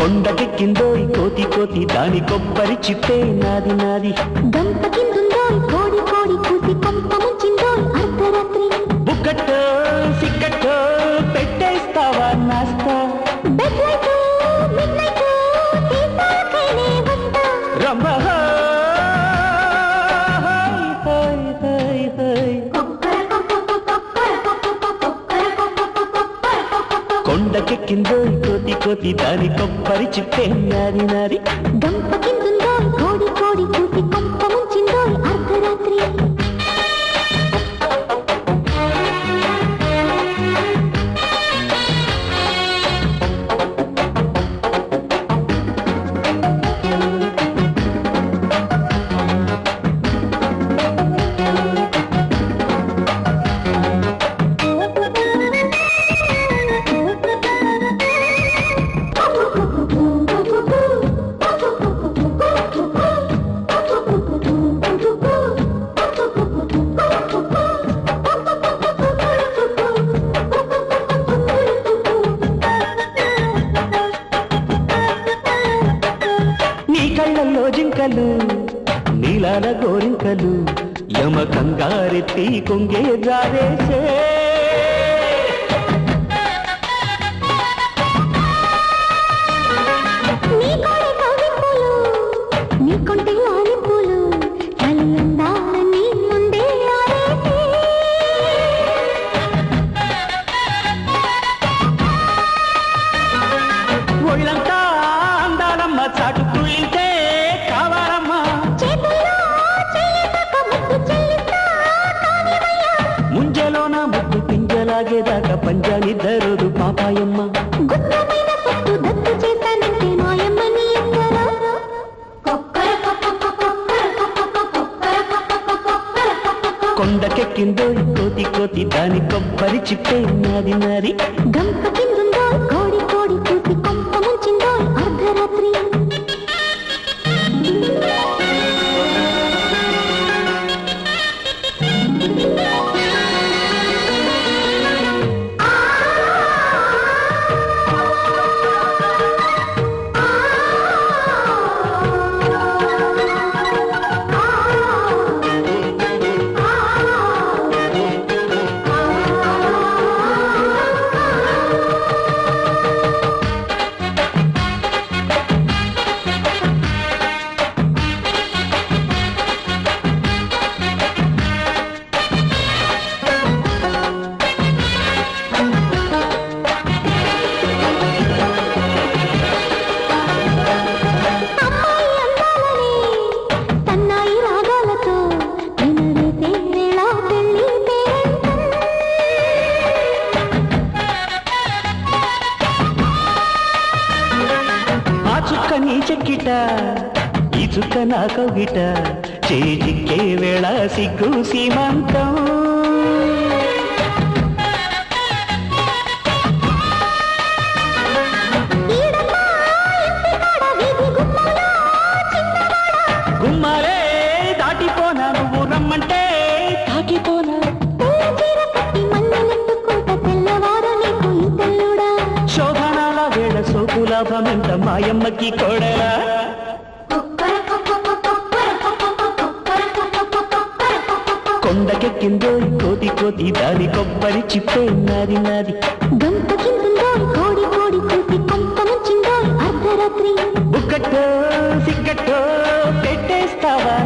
కొండకెక్కిందో ఈ కోతి కోతి దాని కొబ్బరి చిప్పే నాది నాది. గంప కిందుందో కోడి కోడి కూసి కొంప ముంచిందో అర్ధరాత్రి. బుక్కట్టో కోతి దాని కొబ్బరి చిప్పే నారి నారి గంప కిందుందా? కోడి కోడి కూసి జింకలు నీలాల గోరింకలు యమ కంగారెత్తి కొంగే జారేసే నీ ముంజలోన ముద్దు చేస్తానంటే మాయమ్మ నీ ఎక్కరా కొండకెక్కిందో కోతి కోతి దాని కొబ్బరి చిప్పే నాది నాది. గంప నీ చెక్కిట ఈ చుక్క నా కౌగిట చేజిక్కే వేళ సిగ్గు సీమంతం. గుమ్మాలే దాటిపోనా నువ్వు రమ్మంటే? తాకిపోనా? సోకు లాభమెంత మాయమ్మకి కోడలా. కొండకెక్కిందో కోతి కోతి దాని కొబ్బరి చిప్పే నాది నాది. గంప కిందుందో కోడి కోడి కొంప ముంచిందో అర్ధరాత్రి. బుక్కట్టో సిక్కట్టో పెట్టేస్తావా